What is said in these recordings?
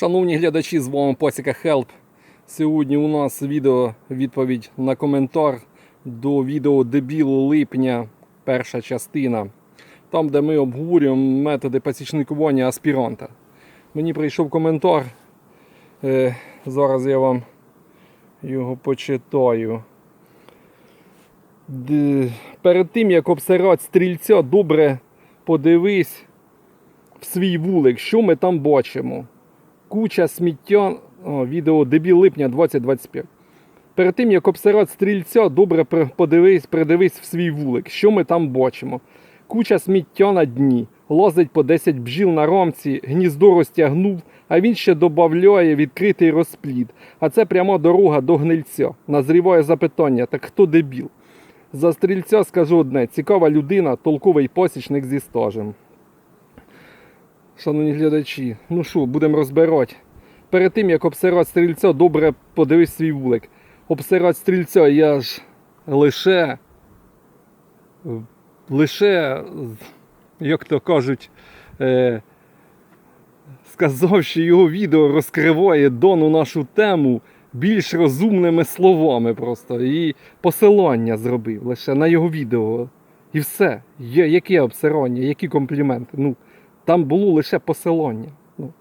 Шановні глядачі, з вами Пасіка Хелп. Сьогодні у нас відео відповідь на коментар до відео Дебілу липня, перша частина. Там, де ми обговорюємо методи пасічникування аспіранта. Мені прийшов коментар. Е, зараз я вам його почитаю. Перед тим як обсирати стрільця, добре подивись в свій вулик, що ми там бачимо. Куча сміття. О, відео дебіл липня 2025. Перед тим як обсирати стрільця, добре подивись, придивись в свій вулик, що ми там бачимо. Куча сміття на дні, лазить по 10 бджіл на рамці, гніздо розтягнув, а він ще додає відкритий розплід. А це пряма дорога до гнильця. Назріває запитання: так хто дебіл? За стрільця скажу одне: цікава людина, толковий посічник зі стажем. Шановні глядачі, ну що, будемо розбирати. Перед тим, як обсирати стрільця, добре подивись свій вулик. Обсирати стрільця я ж лише. Лише, як то кажуть, е, сказав, що його відео розкриває дану нашу тему більш розумними словами просто. І посилання зробив лише на його відео. І все. Є, яке обсирання, які компліменти. Ну, там було лише посилання. Ну.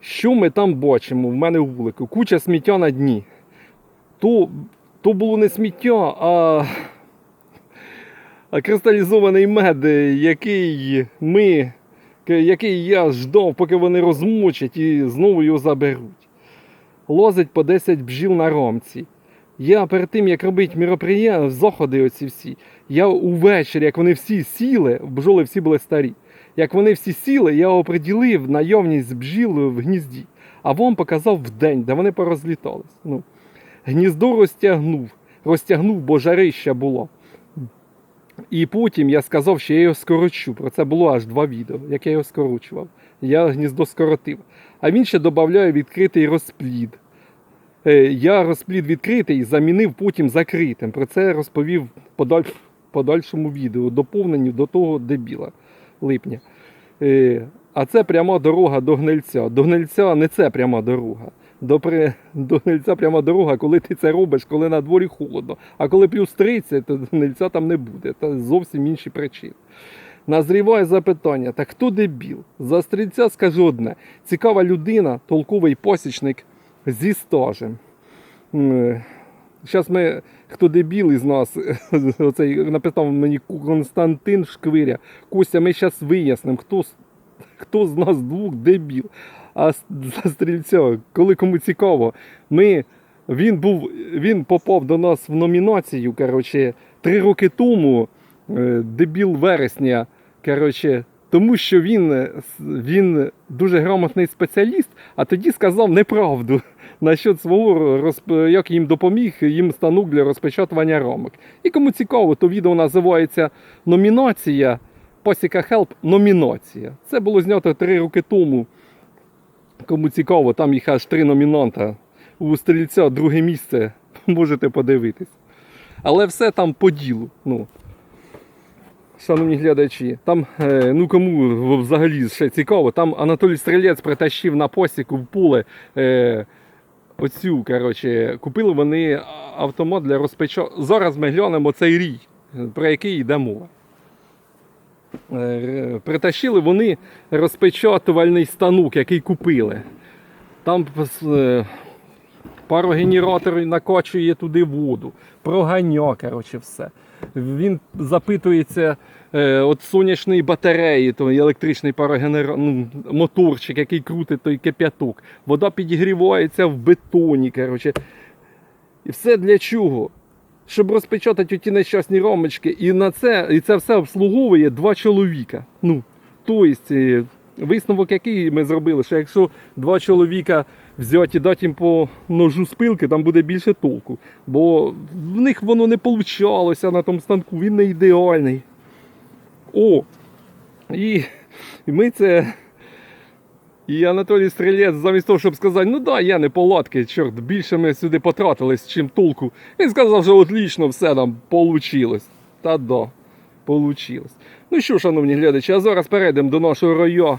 Що ми там бачимо в мене у вулику? Куча сміття на дні. То, то було не сміття, а, а кристалізований мед, який ми, який я ждав, поки вони розмочать і знову його заберуть. Лозить по 10 бджіл на ромці. Я перед тим, як робити міроприємства, заходи оці всі, я увечері, як вони всі сіли, бджоли всі були старі. Як вони всі сіли, я оприділив наявність бджіл в гнізді, а вам показав в день, де вони порозлітались. Ну, гніздо розтягнув, розтягнув, бо жарища було. І потім я сказав, що я його скорочу. Про це було аж два відео, як я його скорочував. Я гніздо скоротив. А він ще додає відкритий розплід. Е, Я розплід відкритий замінив потім закритим. Про це розповів в подаль... подальшому відео, доповненню до того дебіла липня. Е, А це пряма дорога до гнильця. До гнильця не це пряма дорога. До, при... до гнильця пряма дорога, коли ти це робиш, коли на дворі холодно. А коли плюс 30, то гнильця там не буде. Це зовсім інші причини. Назріває запитання: так хто дебіл? За стрільця скажу одне: цікава людина, толковий посічник зі стажем. Зараз ми, хто дебіл із нас, оцей написав мені Константин Шквиря. Костя, ми зараз вияснимо, хто, хто з нас двох дебіл. А за стрільця, коли кому цікаво, ми, він, був, він попав до нас в номінацію коротше, три роки тому, е, дебіл вересня. Коротше, тому що він, е, він дуже грамотний спеціаліст, а тоді сказав неправду насчет свого як їм допоміг їм станок для розпечатування рамок. І кому цікаво, то відео називається Номінація Пасіка Хелп Номінація. Це було знято три роки тому. Кому цікаво, там їх аж три номінанта. У стрільця друге місце. Можете подивитись. Але все там по ділу. Ну. Шановні глядачі, там, е, ну кому взагалі ще цікаво, там Анатолій Стрілець притащив на посіку в поле е, оцю, коротше, купили вони автомат для розпечатки. Зараз ми глянемо цей рій, про який йде мова. Е, Притащили вони розпечатувальний станок, який купили. Там е, парогенератор накачує туди воду, проганя, коротше, все. Він запитується е, от сонячної батареї, той електричний парогенератор, ну, моторчик, який крутить той кип'яток. Вода підігрівається в бетоні. Коротше. І все для чого? Щоб розпечатати ті нещасні рамочки, і на це, і це все обслуговує два чоловіка. Ну, тобто, висновок, який ми зробили, що якщо два чоловіка взяти і дати їм по ножу спилки, там буде більше толку. Бо в них воно не получалося на тому станку, він не ідеальний. О! І, і ми це. І Анатолій Стрілець, замість того, щоб сказати, ну да, я не палатки, чорт, більше ми сюди потратились, чим толку. Він сказав, що отлично все нам получилось. Та да, получилось. Ну що, шановні глядачі, а зараз перейдемо до нашого роя.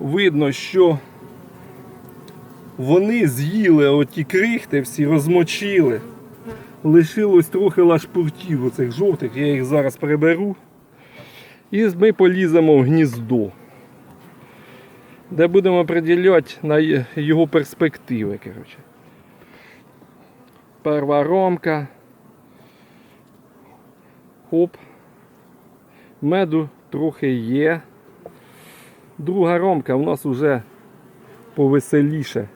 видно, що вони з'їли оті крихти, всі розмочили. Лишилось трохи лашпуртів оцих жовтих, я їх зараз приберу. І ми поліземо в гніздо, де будемо приділяти на його перспективи. Коротше. Перша ромка. Хоп. Меду трохи є. Друга ромка у нас вже повеселіше.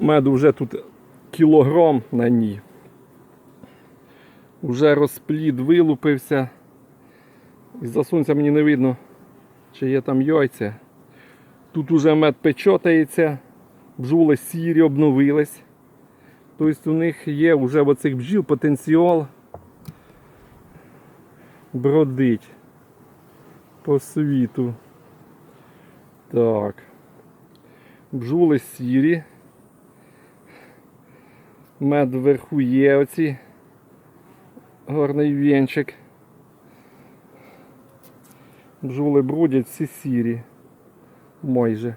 Меду вже тут кілограм на ній. Уже розплід вилупився. І за сонця мені не видно, чи є там яйця. Тут уже мед печотається, бджоли сірі обновились. Тобто у них є вже в оцих бджіл потенціал бродить по світу. Так. Бджоли сірі. Мед вверху є оці. Гарний вінчик. Бджоли бродять всі сірі. Майже.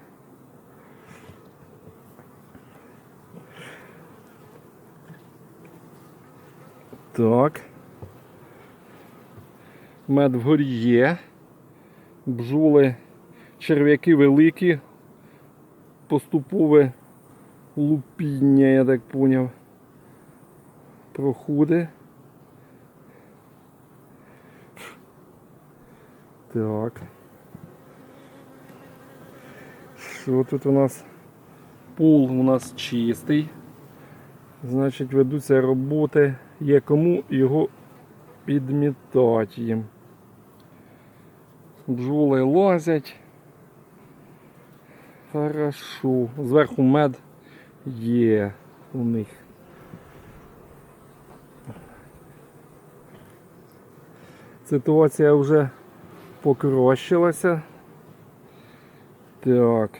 Так. Мед вгорі є. Бджоли, черв'яки великі. Поступове лупіння, я так поняв. Проходи. Так. Що тут у нас? Пул у нас чистий. Значить, ведуться роботи. Є кому його підмітати їм. Бджоли лазять. Хорошо. Зверху мед є у них. Ситуація вже покращилася. Так.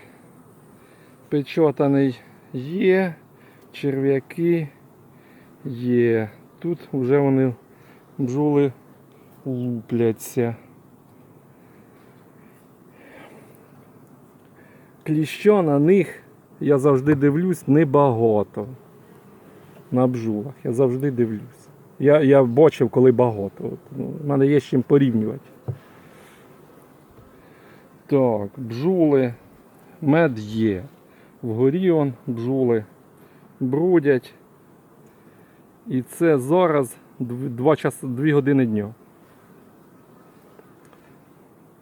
Печатаний є, черв'яки є. Тут вже вони бджоли лупляться. Кліща на них я завжди дивлюсь небагато. На бджолах. Я завжди дивлюсь. Я, я бачив, коли багато. От, ну, в мене є з чим порівнювати. Так, бджоли, мед є. Вгорі он бджоли бродять. І це зараз 2, час, 2 години дня.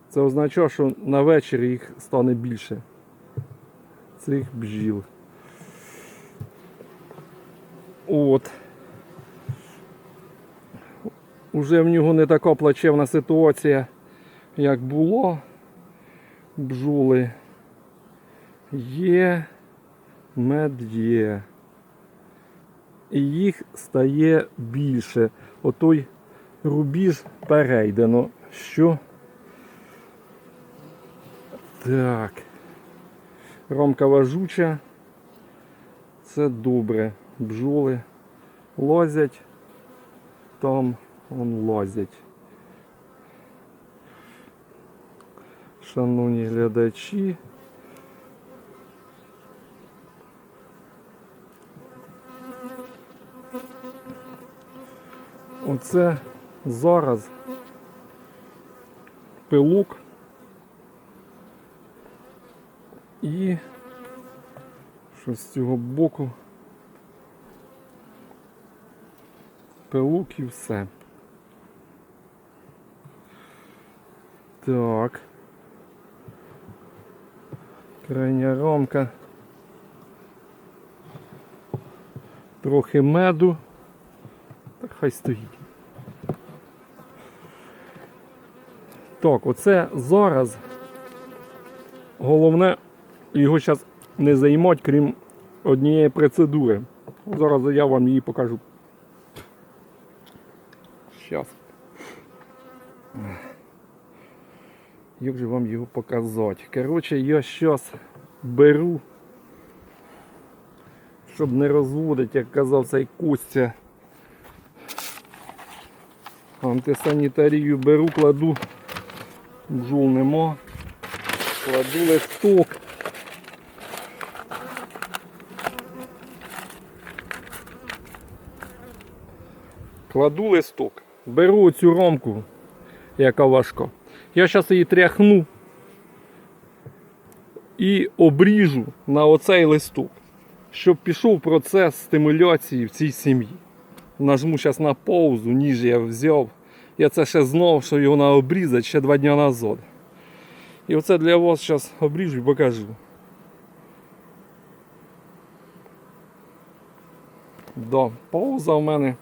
Це означає, що на вечір їх стане більше. Цих бджіл. От. Уже в нього не така плачевна ситуація, як було. Бджоли є, мед є. І їх стає більше. Отой рубіж перейдено. Що? Так. Ромка важуча. Це добре. Бджоли лазять. Там вон лазять. Шановні глядачі. Оце зараз пилок і що з цього боку пилок і все. Так. Крайня ромка. Трохи меду. Так хай стоїть. Так, оце зараз головне його зараз не займати, крім однієї процедури. Зараз я вам її покажу. Щас. Як же вам його показати? Коротше, я зараз беру, щоб не розводити, як казав цей Костя. Антисанітарію беру, кладу Бджол нема. Кладу листок. Кладу листок. Беру цю ромку, яка важка. Я зараз її тряхну і обріжу на оцей листок, щоб пішов процес стимуляції в цій сім'ї. Нажму зараз на паузу, ніж я взяв. Я це ще знав, що його треба обрізати ще два дні назад. І оце для вас зараз обріжу і покажу. Да, пауза в мене